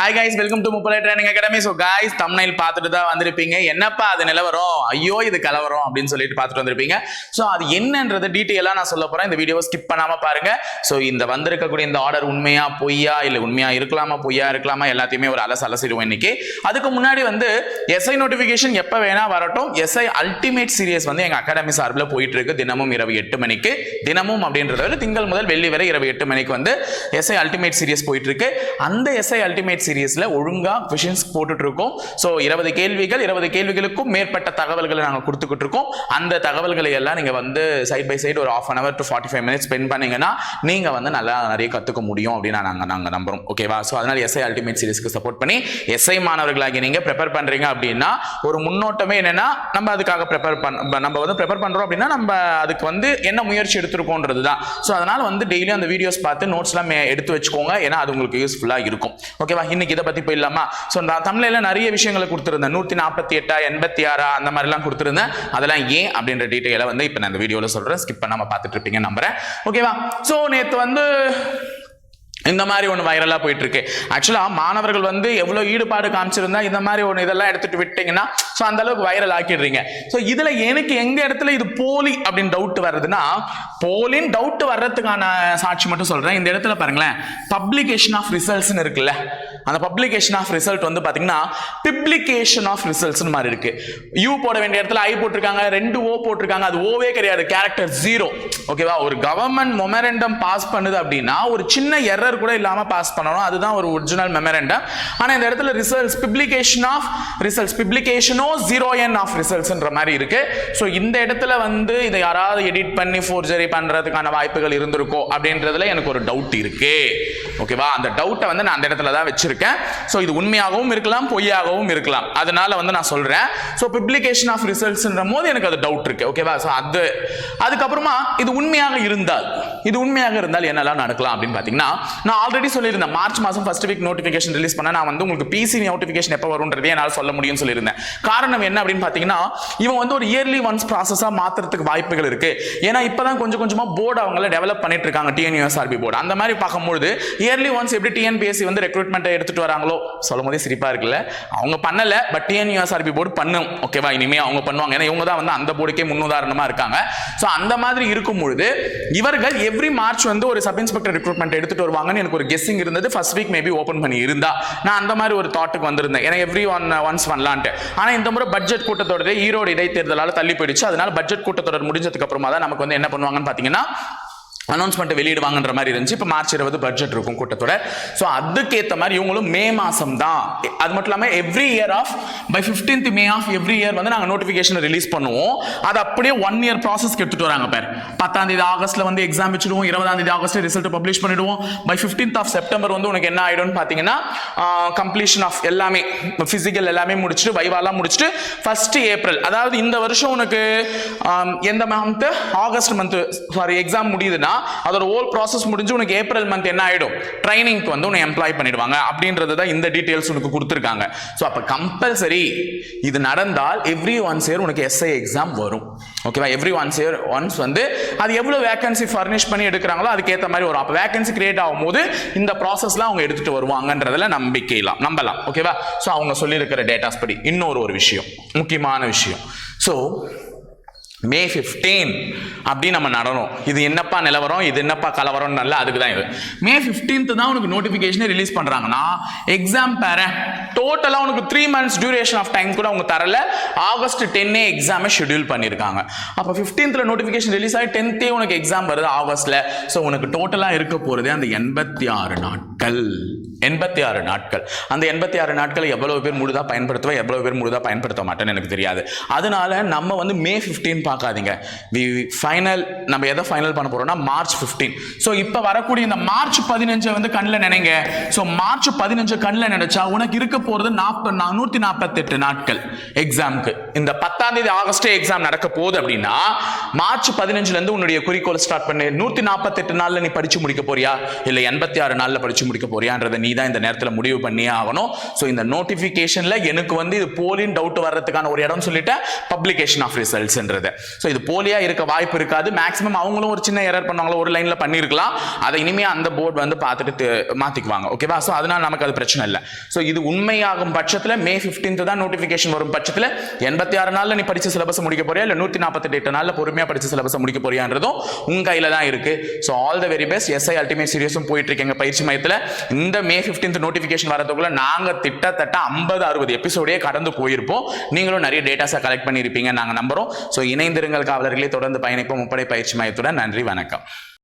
Hi guys welcome to Muppalai training academy so guys தமிழில் பார்த்துட்டு தான் வந்திருப்பீங்க. என்னப்பா அது நிலவரம்? ஐயோ இது கலவரம் அப்படின்னு சொல்லிட்டு பார்த்துட்டு வந்திருப்பீங்க. ஸோ அது என்னன்றது டீட்டெயிலாக நான் சொல்ல போகிறேன் இந்த வீடியோவை ஸ்கிப் பண்ணாமல் பாருங்க. ஸோ இந்த வந்திருக்கக்கூடிய இந்த ஆர்டர் உண்மையா பொய்யா இல்லை உண்மையா இருக்கலாமா பொய்யா இருக்கலாமா எல்லாத்தையுமே ஒரு அலசு அலசிடுவோம் இன்னைக்கு. அதுக்கு முன்னாடி வந்து எஸ்ஐ நோட்டிஃபிகேஷன் எப்போ வேணா வரட்டும். எஸ்ஐ அல்டிமேட் சீரியஸ் வந்து எங்கள் அகாடமி சார்பில் போயிட்டு இருக்கு தினமும் இரவு எட்டு மணிக்கு. தினமும் அப்படின்றத விட திங்கள் முதல் வெள்ளி வரை இரவு எட்டு மணிக்கு வந்து எஸ்ஐ அல்டிமேட் சீரியஸ் போயிட்டு இருக்கு அந்த எஸ்ஐ அல்டிமேட் சீரீஸில் ஒழுங்காக கொஷின்ஸ் போட்டுட்ருக்கோம் ஸோ இருபது கேள்விகள் இருபது கேள்விகளுக்கும் மேற்பட்ட தகவல்களை நாங்கள் கொடுத்துக்கிட்டு இருக்கோம் அந்த தகவல்களை எல்லாம் நீங்கள் வந்து சைட் பை சைடு ஒரு half an hour to forty five minutes spend பண்ணிங்கன்னா நீங்கள் வந்து நல்லா நிறைய கற்றுக்க முடியும் அப்படின்னு நாங்கள் நாங்கள் நம்புறோம். ஓகேவா ஸோ அதனால் எஸ்ஐ அல்டிமேட் சீரீஸ்க்கு சப்போர்ட் பண்ணி எஸ்ஐ மாணவர்களாகி நீங்கள் ப்ரிப்பேர் பண்ணுறீங்க அப்படின்னா ஒரு முன்னோட்டமே என்னென்னா நம்ம அதுக்காக ப்ரிப்பேர் பண்ண நம்ம வந்து ப்ரிப்பேர் பண்ணுறோம் அப்படின்னா நம்ம அதுக்கு வந்து என்ன முயற்சி எடுத்திருக்கோன்றது தான் ஸோ அதனால் வந்து டெய்லியும் அந்த வீடியோஸ் பார்த்து நோட்ஸ்லாம் எடுத்து வச்சுக்கோங்க. ஏன்னா அது உங்களுக்கு யூஸ்ஃபுல்லாக இருக்கும். ஓகேவா இன்னைக்கு இதை பத்தி போயிடலாமா? ஸோ நான் தமிழில் நிறைய விஷயங்களை கொடுத்துருந்தேன். நூற்றி நாற்பத்தி எட்டா எண்பத்தி ஆறா அந்த மாதிரிலாம் கொடுத்துருந்தேன். அதெல்லாம் ஏன் அப்படின்ற டீட்டெயிலை வந்து இப்போ நான் இந்த வீடியோவில் சொல்கிறேன் ஸ்கிப் பண்ணாம பார்த்துட்டு இருப்பீங்க நம்புறேன். ஓகேவா ஸோ நேற்று வந்து இந்த மாதிரி ஒன்று வைரலாக போயிட்டு இருக்கு ஆக்சுவலாக மாணவர்கள் வந்து எவ்வளோ ஈடுபாடு காமிச்சிருந்தா இந்த மாதிரி ஒன்று இதெல்லாம் எடுத்துட்டு விட்டீங்கன்னா ஸோ அந்த அளவுக்கு வைரல் ஆக்கிடுறீங்க. ஸோ இதில் எனக்கு எங்க இடத்துல இது போலி அப்படின்னு டவுட் வருதுன்னா போலின்னு டவுட் வர்றதுக்கான சாட்சி மட்டும் சொல்றேன். இந்த இடத்துல பாருங்களேன். பப்ளிகேஷன் ஆஃப் ரிசல்ட்ஸ்னு இருக்குல்ல. அந்த பப்ளிகேஷன் ஆஃப் ரிசல்ட் வந்து பார்த்தீங்கன்னா பிப்ளிகேஷன் ஆஃப் ரிசல்ட்ஸ்னு மாதிரி இருக்கு. யூ போட வேண்டிய இடத்துல ஐ போட்டிருக்காங்க ரெண்டு ஓ போட்டிருக்காங்க அது ஓவே கிடையாது. கேரக்டர் ஜீரோ ஓகேவா ஒரு கவர்மெண்ட் மொமெரண்டம் பாஸ் பண்ணுது அப்படின்னா ஒரு சின்ன எரர் கூட இல்லாமல் பாஸ் பண்ணணும். அதுதான் ஒரு ஒரிஜினல் மெமரண்டம் ஆனால் இந்த இடத்துல ரிசல்ட்ஸ் பிப்ளிகேஷன் ஆஃப் ரிசல்ட்ஸ் பிப்ளிகேஷனோ ஜீரோ என் ஆஃப் ரிசல்ட்ஸ்ன்ற மாதிரி இருக்கு. ஸோ இந்த இடத்துல வந்து இதை யாராவது எடிட் பண்ணி ஃபோர்ஜரி பண்ணுறதுக்கான வாய்ப்புகள் இருந்திருக்கோ அப்படின்றதுல எனக்கு ஒரு டவுட் இருக்கு. ஓகேவா அந்த டவுட்டை வந்து நான் அந்த இடத்துல தான் வச்சிருக்கேன். ஸோ இது உண்மையாகவும் இருக்கலாம் பொய்யாகவும் இருக்கலாம். அதனால வந்து நான் சொல்றேன். ஸோ பிப்ளிகேஷன் ஆஃப் ரிசல்ட்ஸ்ன்ற போது எனக்கு அது டவுட் இருக்கு. ஓகேவா ஸோ அது அதுக்கப்புறமா இது உண்மையாக இருந்தால் இது உண்மையாக இருந்தால் என்னெல்லாம் நடக்கலாம் அப்படின்னு பார்த்தீங்கன்னா நான் ஆல்ரெடி சொல்லியிருந்தேன். மார்ச் மாதம் ஃபர்ஸ்ட் வீக் நோட்டிஃபிகேஷன் ரிலீஸ் பண்ண நான் வந்து உங்களுக்கு பிசி நோட்டிஃபிகேஷன் எப்போ வரும்ன்றதே என்னால் சொல்ல முடியும்னு சொல்லியிருந்தேன். காரணம் என்ன அப்படின்னு பார்த்தீங்கன்னா இவன் வந்து ஒரு இயர்லி ஒன்ஸ் ப்ராசஸாக மாற்றுறதுக்கு வாய்ப்புகள் இருக்கு. ஏன்னா இப்போதான் கொஞ்சம் கொஞ்சமாக போர்டு அவங்கள டெவலப் பண்ணிட்டு இருக்காங்க. டிஎன்யூஎஸ்ஆர்பி போர்டு அந்த மாதிரி பார்க்கும்போது இயர்லி ஒன்ஸ் எப்படி டிஎன்பிஎஸ்சி வந்து ரெக்ரூட்மெண்ட்டை எடுத்துட்டு வராங்களோ சொல்லும் போதே சிரிப்பா இருக்குல்ல. அவங்க பண்ணல பட் டிஎன்யூஎஸ்ஆர்பி போர்டு பண்ணும். ஓகேவா இனிமே அவங்க பண்ணுவாங்க. ஏன்னா இவங்க தான் வந்து அந்த போர்டுக்கே முன்னுதாரணமா இருக்காங்க. ஸோ அந்த மாதிரி இருக்கும் பொழுது இவர்கள் எவ்ரி மார்ச் வந்து ஒரு சப் இன்ஸ்பெக்டர் ரெக்ரூட்மெண்ட் எடுத்துட்டு வருவாங்கன்னு எனக்கு ஒரு கெஸ்ஸிங் இருந்தது. ஃபர்ஸ்ட் வீக் மேபி ஓப்பன் பண்ணி இருந்தா நான் அந்த மாதிரி ஒரு தாட்டுக்கு வந்திருந்தேன். ஏன்னா எவ்ரி uh, ஒன் ஒன்ஸ் பண்ணலான்ட்டு ஆனால் இந்த முறை பட்ஜெட் கூட்டத்தொடரே ஈரோடு இடைத்தேர்தலால் தள்ளி போயிடுச்சு. அதனால பட்ஜெட் கூட்டத்தொடர் முடிஞ்சதுக்கு அப்புறமா தான் நமக்கு வந்து என்ன பண்ணுவாங்கன்னு பார்த்தீங்கன்னா அனௌன்ஸ்மெண்ட் வெளியிடுவாங்கன்ற மாதிரி இருந்துச்சு. இப்போ மார்ச் இருபது பட்ஜெட் இருக்கும் கூட்டத்தோட. ஸோ அதுக்கேற்ற மாதிரி இவங்களும் மே மாதம் தான் அது மட்டும் இல்லாமல் every year of by fifteenth May of every year வந்து நாங்கள் நோட்டிஃபிகேஷன் ரிலீஸ் பண்ணுவோம். அது அப்படியே ஒன் இயர் ப்ராசஸ்க்கு எடுத்துட்டு வராங்க பேர். பத்தாம் தேதி ஆகஸ்ட்ல வந்து எக்ஸாம் வச்சிடுவோம். இருபதாம் தேதி ஆகஸ்ட் ரிசல்ட் பப்ளிஷ் பண்ணிடுவோம். பை ஃபிஃப்டீன்த் ஆஃப் செப்டம்பர் வந்து உனக்கு என்ன ஆயிடும்னு பார்த்தீங்கன்னா கம்ப்ளீஷன் ஆஃப் எல்லாமே ஃபிசிக்கல் எல்லாமே முடிச்சுட்டு வைவாலாம் முடிச்சுட்டு ஃபர்ஸ்ட் ஏப்ரல் அதாவது இந்த வருஷம் உனக்கு எந்த month August month sorry exam முடியுதுன்னா அதோட ஹோல் ப்ராசஸ் முடிஞ்சு உனக்கு ஏப்ரல் மந்த் என்ன ஆகிடும் ட்ரைனிங்க்கு வந்து உன்னை எம்ப்ளாய் பண்ணிடுவாங்க. அப்படின்றது தான் இந்த டீட்டெயில்ஸ் உனக்கு கொடுத்துருக்காங்க. ஸோ அப்போ கம்பல்சரி இது நடந்தால் எவ்ரி ஒன்ஸ் இயர் உனக்கு எஸ்ஐ எக்ஸாம் வரும். ஓகேவா எவ்ரி ஒன்ஸ் இயர் ஒன்ஸ் வந்து அது எவ்வளோ வேகன்சி ஃபர்னிஷ் பண்ணி எடுக்கிறாங்களோ அதுக்கேற்ற மாதிரி வரும். அப்போ வேகன்சி கிரியேட் ஆகும்போது இந்த ப்ராசஸ்லாம் அவங்க எடுத்துட்டு வருவாங்கன்றதுல நம்பிக்கைலாம் நம்பலாம். ஓகேவா ஸோ அவங்க சொல்லியிருக்கிற டேட்டாஸ் படி இன்னொரு ஒரு விஷயம் முக்கியமான விஷயம். ஸோ மே 15 அப்படி நம்ம நடனம் இது என்னப்பா நிலவரம்? இது என்னப்பா கலவரம் நல்ல அதுக்கு தான் இது. மே 15th தான் உனக்கு நோட்டிஃபிகேஷனே ரிலீஸ் பண்ணுறாங்கன்னா எக்ஸாம் பேரன் டோட்டலாக உனக்கு three months duration of time கூட அவங்க தரல. ஆகஸ்ட் டென்னே எக்ஸாமை ஷெட்யூல் பண்ணியிருக்காங்க அப்போ ஃபிஃப்டீன்த்தில் நோட்டிஃபிகேஷன் ரிலீஸ் ஆகி டென்த்தே உனக்கு எக்ஸாம் வருது ஆகஸ்ட்ல ஸோ உனக்கு டோட்டலாக இருக்க போகிறதே அந்த எண்பத்தி ஆறு நாட்கள். எண்பத்தி ஆறு நாட்கள். அந்த எண்பத்தி ஆறு நாட்கள் எவ்வளோ பேர் முழுதாக பயன்படுத்துவா எவ்வளோ பேர் முழுதாக பயன்படுத்த மாட்டேன்னு எனக்கு தெரியாது. அதனால நம்ம வந்து மே 15 பார்க்காதீங்க. வி ஃபைனல் நம்ம எதை ஃபைனல் பண்ண போகிறோம்னா மார்ச் 15 ஸோ இப்போ வரக்கூடிய இந்த மார்ச் பதினஞ்சை வந்து கண்ணில் நினைங்க. ஸோ மார்ச் பதினஞ்சு கண்ணில் நினைச்சா உனக்கு இருக்க போறது நாற்பது நூற்றி நாற்பத்தெட்டு நாட்கள் எக்ஸாமுக்கு இந்த பத்தாம் தேதி ஆகஸ்டே எக்ஸாம் நடக்க போகுது அப்படின்னா மார்ச் பதினஞ்சுல இருந்து உன்னுடைய குறிக்கோள் ஸ்டார்ட் பண்ணு. நூற்றி நாற்பத்தெட்டு நாள்ல நீ படிச்சு முடிக்க போறியா? இல்லை எண்பத்தி ஆறு நாள்ல படிச்சு முடிக்க போறியான்றதை நீ தான் இந்த நேரத்தில் முடிவு பண்ணியே ஆகணும். ஸோ இந்த நோட்டிஃபிகேஷனில் எனக்கு வந்து இது போலின்னு டவுட் வர்றதுக்கான ஒரு இடம் சொல்லிட்டேன் பப்ளிகேஷன் ஆஃப் ரிசல்ட்ஸ்ன்றது ஸோ இது போலியா இருக்க வாய்ப்பு இருக்காது. மேக்ஸிமம் அவங்களும் ஒரு சின்ன எரர் பண்ணுவாங்களோ ஒரு லைன்ல பண்ணியிருக்கலாம் அதை இனிமே அந்த போர்டு வந்து பார்த்துட்டு மாற்றிக்குவாங்க மாத்திக்குவாங்க. ஓகேவா ஸோ அதனால நமக்கு அது பிரச்சனை இல்லை. ஸோ இது ஆகும் பட்சத்தில் மே 15th தான் நோட்டிஃபிகேஷன் வரும் பட்சத்தில் எண்பத்தி ஆறு நாளில் நீ படிச்ச சிலபஸ் முடிக்க போறியா? இல்லை நூற்றி நாற்பத்தி எட்டு நாளில் பொறுமையாக படித்த சிலபஸ் முடிக்க போறியான்றதும் உங்க கையில் தான் இருக்கு. So all the very best SI ultimate சீரியஸும் போயிட்டு இருக்கேங்க பயிற்சி மையத்தில். இந்த மே 15th நோட்டிஃபிகேஷன் வரதுக்குள்ள நாங்கள் கிட்டத்தட்ட ஐம்பது அறுபது எபிசோடே கடந்து போயிருப்போம். நீங்களும் நிறைய டேட்டாஸை கலெக்ட் பண்ணியிருப்பீங்க நாங்கள் நம்புறோம். ஸோ இணைந்திருங்கள் காவலர்களே. தொடர்ந்து பயணிப்போம். முப்படை பயிற்சி மையத்துடன் நன்றி வணக்கம்.